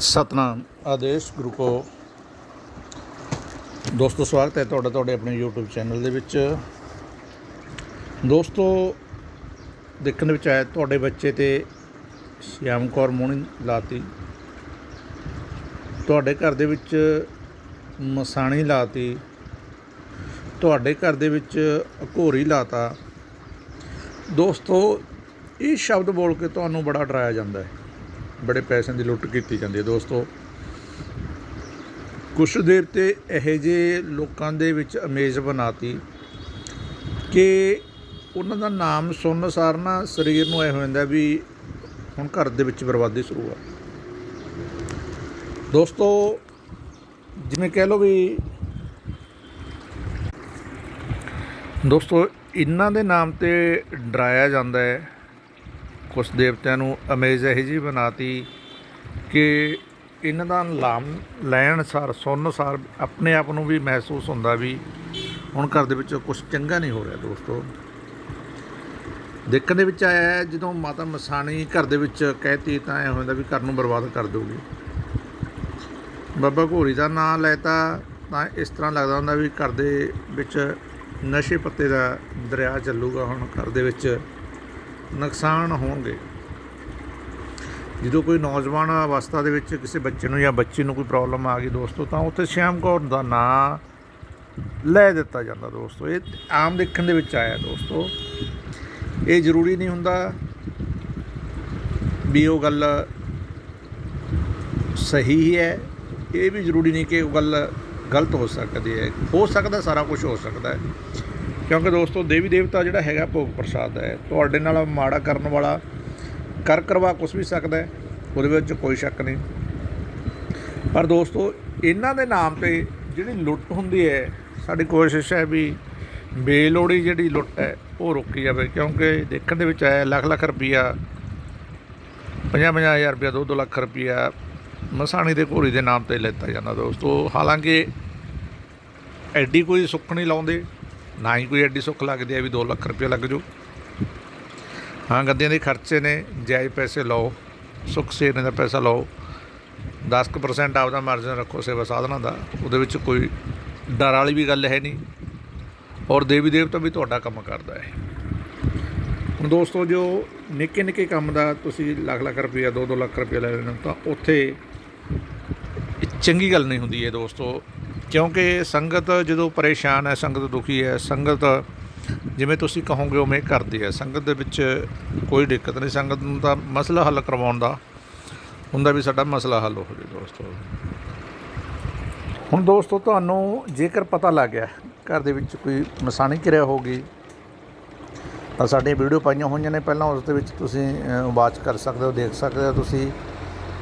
ਸਤਨਾਮ। ਆਦੇਸ਼ ਗੁਰੂ ਕੋ ਦੋਸਤੋ, ਸਵਾਗਤ ਹੈ ਤੁਹਾਡਾ ਤੁਹਾਡੇ ਆਪਣੇ YouTube ਚੈਨਲ ਦੇ ਵਿੱਚ। ਦੋਸਤੋ, ਦੇਖਣ ਵਿੱਚ ਆਇਆ ਤੁਹਾਡੇ ਬੱਚੇ ਤੇ ਸ਼ਿਆਮ ਕੌਰ ਮੋਹਣੀ ਲਾਤੀ। ਤੁਹਾਡੇ ਘਰ ਦੇ ਵਿੱਚ ਮਸਾਣੀ ਲਾਤੀ। ਤੁਹਾਡੇ ਘਰ ਦੇ ਵਿੱਚ ਘੋਰੀ ਲਾਤਾ। ਦੋਸਤੋ, ਇਹ ਸ਼ਬਦ ਬੋਲ ਕੇ ਤੁਹਾਨੂੰ ਬੜਾ ਡਰਾਇਆ ਜਾਂਦਾ ਹੈ। ਬੜੇ ਪੈਸਿਆਂ ਦੀ ਲੁੱਟ ਕੀਤੀ ਜਾਂਦੀ ਹੈ ਦੋਸਤੋ। ਕੁਛ ਦੇਰ ਤੇ ਇਹੋ ਜਿਹੇ ਲੋਕਾਂ ਦੇ ਵਿੱਚ ਅਮੇਜ਼ ਬਣਾਤੀ ਕਿ ਉਹਨਾਂ ਦਾ ਨਾਮ ਸੁਣਨ ਸਾਰ ਨਾ ਸਰੀਰ ਨੂੰ ਐ ਹੋ ਜਾਂਦਾ ਵੀ ਹੁਣ ਘਰ ਦੇ ਵਿੱਚ ਬਰਬਾਦੀ ਸ਼ੁਰੂ ਆ। ਦੋਸਤੋ, ਜਿਵੇਂ ਕਹਿ ਲਓ ਵੀ ਦੋਸਤੋ, ਇਹਨਾਂ ਦੇ ਨਾਮ ਤੇ ਡਰਾਇਆ ਜਾਂਦਾ ਹੈ। ਕੁਛ ਦੇਵਤਿਆਂ ਨੂੰ ਅਮੇਜ਼ ਇਹੋ ਜਿਹੀ ਬਣਾਤੀ ਕਿ ਇਹਨਾਂ ਦਾ ਨਾਮ ਲੈਣ ਸਾਰ, ਸੁਣਨ ਸਾਰ ਆਪਣੇ ਆਪ ਨੂੰ ਵੀ ਮਹਿਸੂਸ ਹੁੰਦਾ ਵੀ ਹੁਣ ਘਰ ਦੇ ਵਿੱਚ ਕੁਝ ਚੰਗਾ ਨਹੀਂ ਹੋ ਰਿਹਾ ਦੋਸਤੋ। ਦੇਖਣ ਦੇ ਵਿੱਚ ਆਇਆ ਜਦੋਂ ਮਾਤਾ ਮਸਾਣੀ ਘਰ ਦੇ ਵਿੱਚ ਕਹਿਤੀ ਤਾਂ ਐ ਹੁੰਦਾ ਵੀ ਘਰ ਨੂੰ ਬਰਬਾਦ ਕਰ ਦੇਊਗੀ। ਬਾਬਾ ਘੋਰੀ ਦਾ ਨਾਮ ਲੈਤਾ ਤਾਂ ਇਸ ਤਰ੍ਹਾਂ ਲੱਗਦਾ ਹੁੰਦਾ ਵੀ ਘਰ ਦੇ ਵਿੱਚ ਨਸ਼ੇ ਪੱਤੇ ਦਾ ਦਰਿਆ ਚੱਲੂਗਾ ਹੁਣ, ਘਰ ਦੇ ਵਿੱਚ ਨੁਕਸਾਨ ਹੋਣਗੇ। ਜਦੋਂ ਕੋਈ ਨੌਜਵਾਨ ਅਵਸਥਾ ਦੇ ਵਿੱਚ ਕਿਸੇ ਬੱਚੇ ਨੂੰ ਜਾਂ ਬੱਚੀ ਨੂੰ ਕੋਈ ਪ੍ਰੋਬਲਮ ਆ ਗਈ ਦੋਸਤੋ, ਤਾਂ ਉੱਥੇ ਸ਼ਿਆਮ ਕੌਰ ਦਾ ਨਾਂ ਲੈ ਦਿੱਤਾ ਜਾਂਦਾ ਦੋਸਤੋ। ਇਹ ਆਮ ਦੇਖਣ ਦੇ ਵਿੱਚ ਆਇਆ ਦੋਸਤੋ। ਇਹ ਜ਼ਰੂਰੀ ਨਹੀਂ ਹੁੰਦਾ ਵੀ ਉਹ ਗੱਲ ਸਹੀ ਹੈ ਇਹ ਵੀ ਜ਼ਰੂਰੀ ਨਹੀਂ ਕਿ ਉਹ ਗੱਲ ਗਲਤ ਹੋ ਸਕਦੀ ਹੈ। ਹੋ ਸਕਦਾ ਸਾਰਾ ਕੁਝ ਹੋ ਸਕਦਾ ਹੈ। ਕਿਉਂਕਿ ਦੋਸਤੋ ਦੇਵੀ ਦੇਵਤਾ ਜਿਹੜਾ ਹੈਗਾ ਭੋਗ ਪ੍ਰਸਾਦ ਹੈ, ਤੁਹਾਡੇ ਨਾਲ ਮਾੜਾ ਕਰਨ ਵਾਲਾ ਕਰ ਕਰਵਾ ਕੁਝ ਵੀ ਸਕਦਾ ਹੈ, ਉਹਦੇ ਵਿੱਚ ਕੋਈ ਸ਼ੱਕ ਨਹੀਂ। ਪਰ ਦੋਸਤੋ ਇਹਨਾਂ ਦੇ ਨਾਮ ਤੇ ਜਿਹੜੀ ਲੁੱਟ ਹੁੰਦੀ ਹੈ, ਸਾਡੀ ਕੋਸ਼ਿਸ਼ ਹੈ ਵੀ ਬੇਲੋੜੀ ਜਿਹੜੀ ਲੁੱਟ ਹੈ, ਉਹ ਰੋਕੀ ਜਾਵੇ, ਕਿਉਂਕਿ ਦੇਖਣ ਦੇ ਵਿੱਚ ਆਇਆ ਲੱਖ ਲੱਖ ਰੁਪਈਆ 50 ਹਜ਼ਾਰ ਰੁਪਇਆ 2 2 ਲੱਖ ਰੁਪਈਆ ਮਸਾਣੀ ਦੇ ਘੋੜੀ ਦੇ ਨਾਮ ਤੇ ਲੈਤਾ ਜਾਂਦਾ ਦੋਸਤੋ। ਹਾਲਾਂਕਿ ਐਡੀ ਕੋਈ ਸੁੱਖ ਨਹੀਂ ਲਾਉਂਦੇ ਨਾ ਹੀ ਕੋਈ ਐਡੀ ਸੁੱਖ ਲੱਗਦੀ ਹੈ ਵੀ 2 ਲੱਖ ਰੁਪਏ ਲੱਗ ਜੂ। ਹਾਂ, ਗੱਦੀਆਂ ਦੇ ਖਰਚੇ ਨੇ, ਜਾਇਜ਼ ਪੈਸੇ ਲਓ, ਸੁੱਖ ਸੇਨੇ ਦਾ ਪੈਸਾ ਲਓ 10% ਆਪਦਾ ਮਾਰਜਨ ਰੱਖੋ ਸੇਵਾ ਸਾਧਨਾ ਦਾ, ਉਹਦੇ ਵਿੱਚ ਕੋਈ ਡਰ ਵਾਲੀ ਵੀ ਗੱਲ ਹੈ ਨਹੀਂ। ਔਰ ਦੇਵੀ ਦੇਵਤਾ ਵੀ ਤੁਹਾਡਾ ਕੰਮ ਕਰਦਾ ਹੈ। ਹੁਣ ਦੋਸਤੋ, ਜੋ ਨਿੱਕੇ ਨਿੱਕੇ ਕੰਮ ਦਾ ਤੁਸੀਂ ਲੱਖ ਲੱਖ ਰੁਪਈਆ 2-2 ਲੱਖ ਰੁਪਇਆ ਲੈ ਲੈਣਾ ਤਾਂ ਉੱਥੇ ਚੰਗੀ ਗੱਲ ਨਹੀਂ ਹੁੰਦੀ ਹੈ ਦੋਸਤੋ। ਕਿਉਂਕਿ ਸੰਗਤ ਜਦੋਂ ਪਰੇਸ਼ਾਨ ਹੈ, ਸੰਗਤ ਦੁਖੀ ਹੈ, ਸੰਗਤ ਜਿਵੇਂ ਤੁਸੀਂ ਕਹੋਗੇ ਉਵੇਂ ਕਰਦੀ ਹੈ। ਸੰਗਤ ਦੇ ਵਿੱਚ ਕੋਈ ਦਿੱਕਤ ਨਹੀਂ, ਸੰਗਤ ਨੂੰ ਤਾਂ ਮਸਲਾ ਹੱਲ ਕਰਵਾਉਣ ਦਾ ਹੁੰਦਾ ਵੀ ਸਾਡਾ ਮਸਲਾ ਹੱਲ ਹੋ ਜੇ ਦੋਸਤੋ। ਹੁਣ ਦੋਸਤੋ, ਤੁਹਾਨੂੰ ਜੇਕਰ ਪਤਾ ਲੱਗ ਗਿਆ, ਘਰ ਦੇ ਵਿੱਚ ਕੋਈ ਮਸਾਣੀ ਕਿਰਿਆ ਹੋ ਗਈ, ਤਾਂ ਸਾਡੀਆਂ ਵੀਡੀਓ ਪਾਈਆਂ ਹੋਈਆਂ ਨੇ। ਪਹਿਲਾਂ ਉਸ ਦੇ ਵਿੱਚ ਤੁਸੀਂ ਵਾਚ ਕਰ ਸਕਦੇ ਹੋ, ਦੇਖ ਸਕਦੇ ਹੋ ਤੁਸੀਂ।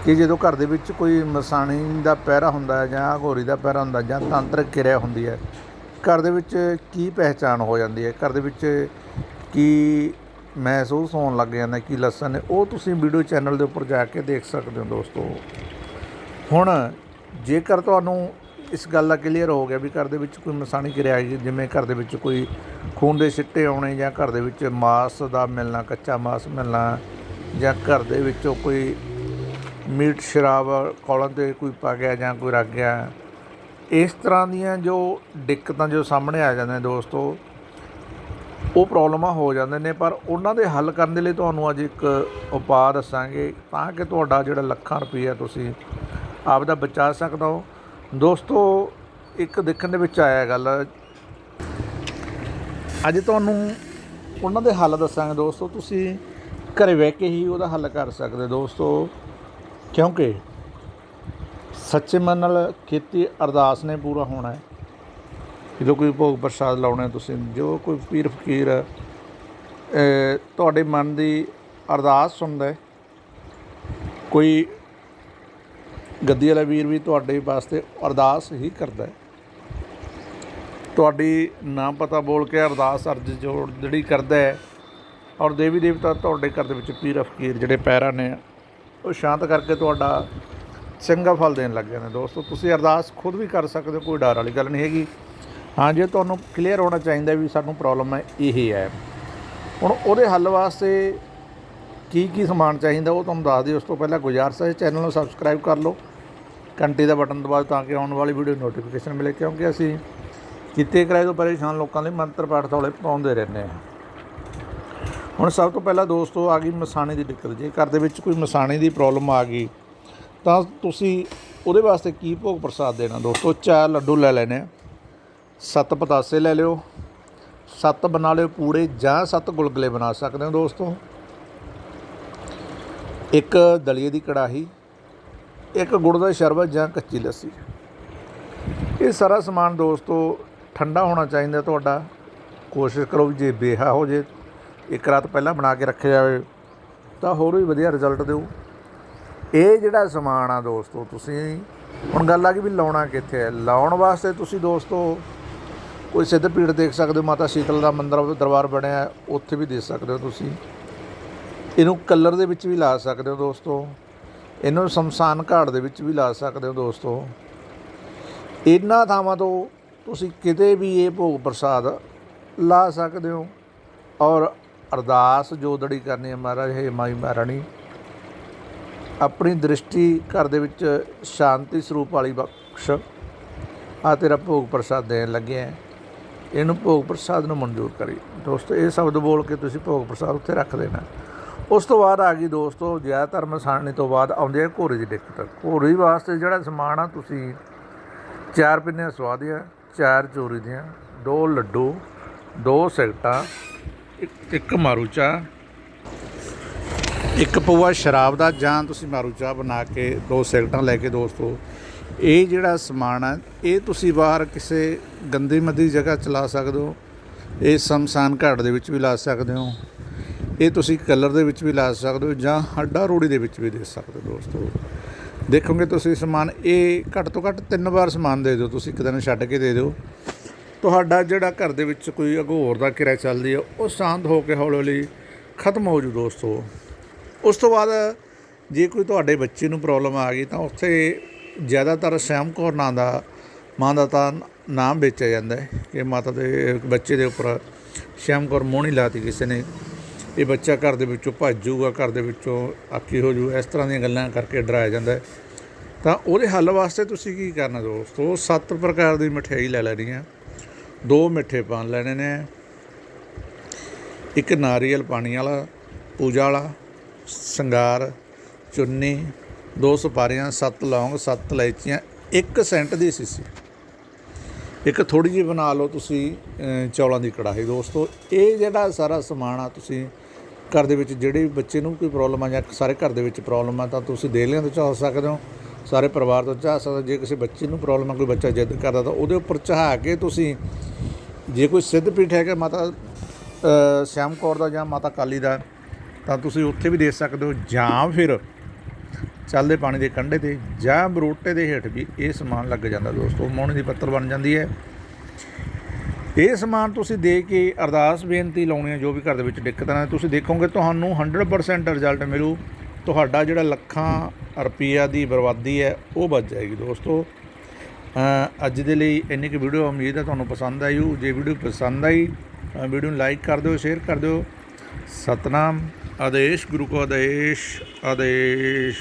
ਕਿ ਜਦੋਂ ਘਰ ਦੇ ਵਿੱਚ ਕੋਈ ਮਸਾਣੀ ਦਾ ਪਹਿਰਾ ਹੁੰਦਾ ਹੈ ਜਾਂ ਘੋਰੀ ਦਾ ਪਹਿਰਾ ਹੁੰਦਾ ਜਾਂ ਤਾਂਤਰਿਕ ਕਿਰਿਆ ਹੁੰਦੀ ਹੈ, ਘਰ ਦੇ ਵਿੱਚ ਕੀ ਪਹਿਚਾਣ ਹੋ ਜਾਂਦੀ ਹੈ? ਘਰ ਦੇ ਵਿੱਚ ਕੀ ਮਹਿਸੂਸ ਹੋਣ ਲੱਗ ਜਾਂਦਾ ਕੀ ਲਸਣ ਉਹ ਤੁਸੀਂ ਵੀਡੀਓ ਚੈਨਲ ਦੇ ਉੱਪਰ ਜਾ ਕੇ ਦੇਖ ਸਕਦੇ ਹੋ ਦੋਸਤੋ। ਹੁਣ ਜੇਕਰ ਤੁਹਾਨੂੰ ਇਸ ਗੱਲ ਦਾ ਕਲੀਅਰ ਹੋ ਗਿਆ ਵੀ ਘਰ ਦੇ ਵਿੱਚ ਕੋਈ ਮਸਾਣੀ ਕਿਰਿਆ ਹੈ, ਜਿਵੇਂ ਘਰ ਦੇ ਵਿੱਚ ਕੋਈ ਖੂਨ ਦੇ ਸਿੱਟੇ ਆਉਣੇ ਜਾਂ ਘਰ ਦੇ ਵਿੱਚ ਮਾਸ ਦਾ ਮਿਲਣਾ, ਕੱਚਾ ਮਾਸ ਮਿਲਣਾ ਜਾਂ ਘਰ ਦੇ ਵਿੱਚੋਂ ਕੋਈ ਮੀਟ ਸ਼ਰਾਬ ਕੌਲਾਂ ਤੇ ਕੋਈ ਪਾ ਗਿਆ ਜਾਂ ਕੋਈ ਰੱਖ ਗਿਆ। ਇਸ ਤਰ੍ਹਾਂ ਦੀਆਂ ਜੋ ਦਿੱਕਤਾਂ ਜੋ ਸਾਹਮਣੇ ਆ ਜਾਂਦੀਆਂ ਦੋਸਤੋ, ਉਹ ਪ੍ਰੋਬਲਮਾਂ ਹੋ ਜਾਂਦੇ ਨੇ, ਪਰ ਉਹਨਾਂ ਦੇ ਹੱਲ ਕਰਨ ਦੇ ਲਈ ਤੁਹਾਨੂੰ ਅੱਜ ਇੱਕ ਉਪਾਅ ਦੱਸਾਂਗੇ ਤਾਂ ਕਿ ਤੁਹਾਡਾ ਜਿਹੜਾ ਲੱਖਾਂ ਰੁਪਈਆ ਤੁਸੀਂ ਆਪ ਦਾ ਬਚਾ ਸਕਦਾ ਹੋ। ਦੋਸਤੋ, ਇੱਕ ਦੇਖਣ ਦੇ ਵਿੱਚ ਆਇਆ ਗੱਲ। ਅੱਜ ਤੁਹਾਨੂੰ ਉਹਨਾਂ ਦੇ ਹੱਲ ਦੱਸਾਂਗੇ ਦੋਸਤੋ। ਤੁਸੀਂ ਘਰੇ ਬਹਿ ਕੇ ਹੀ ਉਹਦਾ ਹੱਲ ਕਰ ਸਕਦੇ ਦੋਸਤੋ। ਕਿਉਂਕਿ ਸੱਚੇ ਮਨ ਨਾਲ ਕੀਤੀ ਅਰਦਾਸ ਨੇ ਪੂਰਾ ਹੋਣਾ ਹੈ। ਜਦੋਂ ਕੋਈ ਭੋਗ ਪ੍ਰਸਾਦ ਲਾਉਣਾ ਤੁਸੀਂ, ਜੋ ਕੋਈ ਪੀਰ ਫਕੀਰ ਤੁਹਾਡੇ ਮਨ ਦੀ ਅਰਦਾਸ ਸੁਣਦਾ ਹੈ। ਕੋਈ ਗੱਦੀ ਵਾਲਾ ਵੀਰ ਵੀ ਤੁਹਾਡੇ ਵਾਸਤੇ ਅਰਦਾਸ ਹੀ ਕਰਦਾ ਹੈ। ਤੁਹਾਡੀ ਨਾ ਪਤਾ ਬੋਲ ਕੇ ਅਰਦਾਸ ਅਰਜ ਜੋੜ ਜਿਹੜੀ ਕਰਦਾ ਹੈ, ਔਰ ਦੇਵੀ ਦੇਵਤਾ ਤੁਹਾਡੇ ਘਰ ਦੇ ਵਿੱਚ ਪੀਰ ਫਕੀਰ ਜਿਹੜੇ ਪੈਰਾਂ ਨੇ ਉਹ ਸ਼ਾਂਤ ਕਰਕੇ ਤੁਹਾਡਾ ਚੰਗਾ ਫਲ ਦੇਣ ਲੱਗ ਜਾਂਦੇ ਦੋਸਤੋ। ਤੁਸੀਂ ਅਰਦਾਸ ਖੁਦ ਵੀ ਕਰ ਸਕਦੇ ਹੋ, ਕੋਈ ਡਰ ਵਾਲੀ ਗੱਲ ਨਹੀਂ ਹੈਗੀ। ਹਾਂ ਜੇ, ਤੁਹਾਨੂੰ ਕਲੀਅਰ ਹੋਣਾ ਚਾਹੀਦਾ ਵੀ ਸਾਨੂੰ ਪ੍ਰੋਬਲਮ ਹੈ, ਇਹ ਹੈ। ਹੁਣ ਉਹਦੇ ਹੱਲ ਵਾਸਤੇ ਕੀ ਕੀ ਸਮਾਨ ਚਾਹੀਦਾ ਉਹ ਤੁਹਾਨੂੰ ਦੱਸ ਦਿਓ। ਉਸ ਤੋਂ ਪਹਿਲਾਂ ਗੁਜ਼ਾਰਿਸ਼ ਹੈ ਚੈਨਲ ਨੂੰ ਸਬਸਕ੍ਰਾਈਬ ਕਰ ਲਓ। ਘੰਟੀ ਦਾ ਬਟਨ ਦਬਾਓ ਤਾਂ ਕਿ ਆਉਣ ਵਾਲੀ ਵੀਡੀਓ ਨੋਟੀਫਿਕੇਸ਼ਨ ਮਿਲੇ, ਕਿਉਂਕਿ ਅਸੀਂ ਕੀਤੇ ਕਿਰਾਏ ਤੋਂ ਪਰੇਸ਼ਾਨ ਲੋਕਾਂ ਲਈ ਮੰਤਰ ਪਾਠ ਥੋੜੇ ਪਾਉਂਦੇ ਰਹਿੰਦੇ ਹਾਂ। ਹੁਣ ਸਭ ਤੋਂ ਪਹਿਲਾਂ ਦੋਸਤੋ ਆ ਗਈ ਮਸਾਣੇ ਦੀ ਦਿੱਕਤ। ਜੇ ਘਰ ਦੇ ਵਿੱਚ ਕੋਈ ਮਸਾਣੇ ਦੀ ਪ੍ਰੋਬਲਮ ਆ ਗਈ, ਤਾਂ ਤੁਸੀਂ ਉਹਦੇ ਵਾਸਤੇ ਕੀ ਭੋਗ ਪ੍ਰਸਾਦ ਦੇਣਾ? ਦੋਸਤੋ ਚਾਰ ਲੱਡੂ ਲੈ ਲੈਣੇ ਸੱਤ ਪਤਾਸੇ ਲੈ ਲਿਓ। ਸੱਤ ਬਣਾ ਲਿਓ ਪੂੜੇ ਜਾਂ ਸੱਤ ਗੁਲਗੁਲੇ ਬਣਾ ਸਕਦੇ ਹੋ ਦੋਸਤੋ। ਇੱਕ ਦਲੀਏ ਦੀ ਕੜਾਹੀ, ਇੱਕ ਗੁੜ ਦਾ ਸ਼ਰਬਤ ਜਾਂ ਕੱਚੀ ਲੱਸੀ। ਇਹ ਸਾਰਾ ਸਮਾਨ ਦੋਸਤੋ ਠੰਡਾ ਹੋਣਾ ਚਾਹੀਦਾ ਤੁਹਾਡਾ। ਕੋਸ਼ਿਸ਼ ਕਰੋ ਵੀ ਜੇ ਬੇਹਾ ਹੋ ਜੇ ਇੱਕ ਰਾਤ ਪਹਿਲਾਂ ਬਣਾ ਕੇ ਰੱਖਿਆ ਜਾਵੇ, ਤਾਂ ਹੋਰ ਵੀ ਵਧੀਆ ਰਿਜ਼ਲਟ ਦਿਓ। ਇਹ ਜਿਹੜਾ ਸਮਾਨ ਆ ਦੋਸਤੋ, ਤੁਸੀਂ ਹੁਣ ਗੱਲ ਆ ਗਈ ਵੀ ਲਾਉਣਾ ਕਿੱਥੇ ਹੈ ਲਾਉਣ ਵਾਸਤੇ ਤੁਸੀਂ ਦੋਸਤੋ, ਕੋਈ ਸਿੱਧ ਪੀੜ ਦੇਖ ਸਕਦੇ ਹੋ, ਮਾਤਾ ਸ਼ੀਤਲ ਦਾ ਮੰਦਿਰ ਦਰਬਾਰ ਬਣਿਆ ਉੱਥੇ ਵੀ ਦੇ ਸਕਦੇ ਹੋ ਤੁਸੀਂ। ਇਹਨੂੰ ਕਲਰ ਦੇ ਵਿੱਚ ਵੀ ਲਾ ਸਕਦੇ ਹੋ ਦੋਸਤੋ। ਇਹਨੂੰ ਸ਼ਮਸ਼ਾਨ ਘਾਟ ਦੇ ਵਿੱਚ ਵੀ ਲਾ ਸਕਦੇ ਹੋ ਦੋਸਤੋ। ਇਹਨਾਂ ਥਾਵਾਂ ਤੋਂ ਤੁਸੀਂ ਕਿਤੇ ਵੀ ਇਹ ਭੋਗ ਪ੍ਰਸਾਦ ਲਾ ਸਕਦੇ ਹੋ। ਔਰ ਅਰਦਾਸ ਜੋਦੜੀ ਕਰਨੀ ਹੈ ਮਹਾਰਾਜ, ਹੈ ਮਾਈ ਮਹਾਰਾਣੀ। ਆਪਣੀ ਦ੍ਰਿਸ਼ਟੀ ਘਰ ਦੇ ਵਿੱਚ ਸ਼ਾਂਤੀ ਸਰੂਪ ਵਾਲੀ ਬਖਸ਼। ਆ ਤੇਰਾ ਭੋਗ ਪ੍ਰਸਾਦ ਦੇਣ ਲੱਗੇ ਆ। ਇਹਨੂੰ ਭੋਗ ਪ੍ਰਸਾਦ ਨੂੰ ਮਨਜ਼ੂਰ ਕਰੀ। ਦੋਸਤੋ, ਇਹ ਸ਼ਬਦ ਬੋਲ ਕੇ ਤੁਸੀਂ ਭੋਗ ਪ੍ਰਸਾਦ ਉੱਥੇ ਰੱਖ ਦੇਣਾ। ਉਸ ਤੋਂ ਬਾਅਦ ਆ ਗਈ ਦੋਸਤੋ ਜ਼ਿਆਦਾਤਰ ਮਸਾਣੇ ਤੋਂ ਬਾਅਦ ਆਉਂਦੇ ਆ ਘੋੜੇ ਦੀ ਦਿੱਕਤ। ਘੋੜੀ ਵਾਸਤੇ ਜਿਹੜਾ ਸਮਾਨ ਆ, ਤੁਸੀਂ ਚਾਰ ਪਿੰਨੇ ਸਵਾਦੀਆਂ ਚਾਰ ਚੋਰੀ ਦੀਆਂ, ਦੋ ਲੱਡੂ, ਦੋ ਸਿਗਟਾਂ ਇੱਕ- ਮਾਰੂ ਚਾਹ। ਇੱਕ ਪਊਆ ਸ਼ਰਾਬ ਦਾ, ਜਾਂ ਤੁਸੀਂ ਮਾਰੂ ਚਾਹ ਬਣਾ ਕੇ ਦੋ ਸਿਗਟਾਂ ਲੈ ਕੇ ਦੋਸਤੋ ਇਹ ਜਿਹੜਾ ਸਮਾਨ ਹੈ, ਇਹ ਤੁਸੀਂ ਬਾਹਰ ਕਿਸੇ ਗੰਦੀ ਮੰਦੀ ਜਗ੍ਹਾ ਚਲਾ ਸਕਦੇ ਹੋ। ਇਹ ਸ਼ਮਸ਼ਾਨ ਘਾਟ ਦੇ ਵਿੱਚ ਵੀ ਲਾ ਸਕਦੇ ਹੋ। ਇਹ ਤੁਸੀਂ ਕਲਰ ਦੇ ਵਿੱਚ ਵੀ ਲਾ ਸਕਦੇ ਹੋ, ਜਾਂ ਹੱਡਾ ਰੋੜੀ ਦੇ ਵਿੱਚ ਵੀ ਦੇ ਸਕਦੇ ਹੋ ਦੋਸਤੋ ਦੇਖੋਗੇ ਤੁਸੀਂ ਸਮਾਨ, ਇਹ ਘੱਟ ਤੋਂ ਘੱਟ ਤਿੰਨ ਵਾਰ ਸਮਾਨ ਦੇ ਦਿਓ। ਤੁਸੀਂ ਇੱਕ ਦਿਨ ਛੱਡ ਕੇ ਦੇ ਦਿਓ। ਤੁਹਾਡਾ ਜਿਹੜਾ ਘਰ ਦੇ ਵਿੱਚ ਕੋਈ ਅਘੋਰ ਦਾ ਕਿਰਿਆ ਚੱਲਦੀ ਹੈ, ਉਹ ਸ਼ਾਂਤ ਹੋ ਕੇ ਹੌਲੀ ਹੌਲੀ ਖਤਮ ਹੋ ਜੂ ਦੋਸਤੋ। ਉਸ ਤੋਂ ਬਾਅਦ ਜੇ ਕੋਈ ਤੁਹਾਡੇ ਬੱਚੇ ਨੂੰ ਪ੍ਰੋਬਲਮ ਆ ਗਈ ਤਾਂ ਉੱਥੇ ਜ਼ਿਆਦਾਤਰ ਸ਼ੈਮ ਕੌਰ ਨਾਂ ਦਾ ਮਾਂ ਦਾ ਤਾਂ ਨਾਮ ਵੇਚਿਆ ਜਾਂਦਾ ਹੈ ਕਿ ਮਾਤਾ ਦੇ ਬੱਚੇ ਦੇ ਉੱਪਰ ਸ਼ਾਮ ਕੌਰ ਮੋਹਣੀ ਲਾਤੀ ਕਿਸੇ ਨੇ। ਇਹ ਬੱਚਾ ਘਰ ਦੇ ਵਿੱਚੋਂ ਭੱਜ ਜਾਊਗਾ, ਘਰ ਦੇ ਵਿੱਚੋਂ ਆਖੀ ਹੋ ਜੂ, ਇਸ ਤਰ੍ਹਾਂ ਦੀਆਂ ਗੱਲਾਂ ਕਰਕੇ ਡਰਾਇਆ ਜਾਂਦਾ ਤਾਂ ਉਹਦੇ ਹੱਲ ਵਾਸਤੇ ਤੁਸੀਂ ਕੀ ਕਰਨਾ ਦੋਸਤੋ? ਸੱਤ ਪ੍ਰਕਾਰ ਦੀ ਮਠਿਆਈ ਲੈ ਲੈਣੀ ਹੈ ਦੋ ਮਿੱਠੇ ਪਾਨ ਲੈਣੇ ਨੇ। ਇੱਕ ਨਾਰੀਅਲ ਪਾਣੀ ਵਾਲਾ, ਪੂਜਾ ਵਾਲਾ, ਸ਼ਿੰਗਾਰ, ਚੁੰਨੀ, ਦੋ ਸੁਪਾਰੀਆਂ, ਸੱਤ ਲੌਂਗ, ਸੱਤ ਇਲਾਇਚੀਆਂ, ਇੱਕ ਸੈਂਟ ਦੀ ਸੀਸੀ। ਇੱਕ ਥੋੜੀ ਜਿਹੀ ਬਣਾ ਲਓ ਤੁਸੀਂ ਚੌਲਾਂ ਦੀ ਕੜਾਹੀ ਦੋਸਤੋ। ਇਹ ਜਿਹੜਾ ਸਾਰਾ ਸਮਾਨ ਆ ਤੁਸੀਂ ਘਰ ਦੇ ਵਿੱਚ ਜਿਹੜੇ ਵੀ ਬੱਚੇ ਨੂੰ ਕੋਈ ਪ੍ਰੋਬਲਮ ਆ ਜਾਂ ਸਾਰੇ ਘਰ ਦੇ ਵਿੱਚ ਪ੍ਰੋਬਲਮ ਆ ਤਾਂ ਤੁਸੀਂ ਦੇਲੀਆਂ ਤੋਂ ਚਾਹ ਸਕਦੇ ਹੋ। ਸਾਰੇ ਪਰਿਵਾਰ ਤੋਂ ਚਾਹ ਸਕਦੇ ਹੋ। ਜੇ ਕਿਸੇ ਬੱਚੇ ਨੂੰ ਪ੍ਰੋਬਲਮ ਆ, ਕੋਈ ਬੱਚਾ ਜਿੱਦ ਕਰਦਾ ਤਾਂ ਉਹਦੇ ਉੱਪਰ ਚਾਹ ਕੇ ਤੁਸੀਂ ਜੇ ਕੋਈ ਸਿੱਧ ਪੀਠ ਹੈਗਾ ਮਾਤਾ ਅ, ਸ਼ਿਆਮ ਕੌਰ ਦਾ ਜਾਂ ਮਾਤਾ ਕਾਲੀ ਦਾ ਤਾਂ ਤੁਸੀਂ ਉੱਥੇ ਵੀ ਦੇ ਸਕਦੇ ਹੋ। ਜਾਂ ਫਿਰ ਚੱਲਦੇ ਪਾਣੀ ਦੇ ਕੰਢੇ ਤੇ ਜਾਂ ਬਰੋਟੇ ਦੇ ਹੇਠ ਵੀ ਇਹ ਸਮਾਨ ਲੱਗ ਜਾਂਦਾ ਦੋਸਤੋ। ਮੋਹਣੀ ਦੀ ਪੱਤਰ ਬਣ ਜਾਂਦੀ ਹੈ। ਇਹ ਸਮਾਨ ਤੁਸੀਂ ਦੇ ਕੇ ਅਰਦਾਸ ਬੇਨਤੀ ਲਾਉਣੀ ਹੈ ਜੋ ਵੀ ਘਰ ਦੇ ਵਿੱਚ ਦਿੱਕਤਾਂ ਨੇ ਤੁਸੀਂ ਦੇਖੋਗੇ ਤੁਹਾਨੂੰ 100% ਰਿਜ਼ਲਟ ਮਿਲੂ। ਤੁਹਾਡਾ ਜਿਹੜਾ ਲੱਖਾਂ ਰੁਪਈਆ ਦੀ ਬਰਬਾਦੀ ਹੈ ਉਹ ਬਚ ਜਾਏਗੀ ਦੋਸਤੋ। ਅੱਜ ਦੇ ਲਈ ਇੰਨੀ ਕੁ ਵੀਡੀਓ ਉਮੀਦ ਹੈ ਤੁਹਾਨੂੰ ਪਸੰਦ ਆਈ ਹੋ ਜੇ ਵੀਡੀਓ ਪਸੰਦ ਆਈ ਅ, ਵੀਡੀਓ ਨੂੰ ਲਾਈਕ ਕਰ ਦਿਓ ਸ਼ੇਅਰ ਕਰ ਦਿਓ। ਸਤਨਾਮ ਆਦੇਸ਼ ਗੁਰੂ ਕੋ ਆਦੇਸ਼ ਆਦੇਸ਼।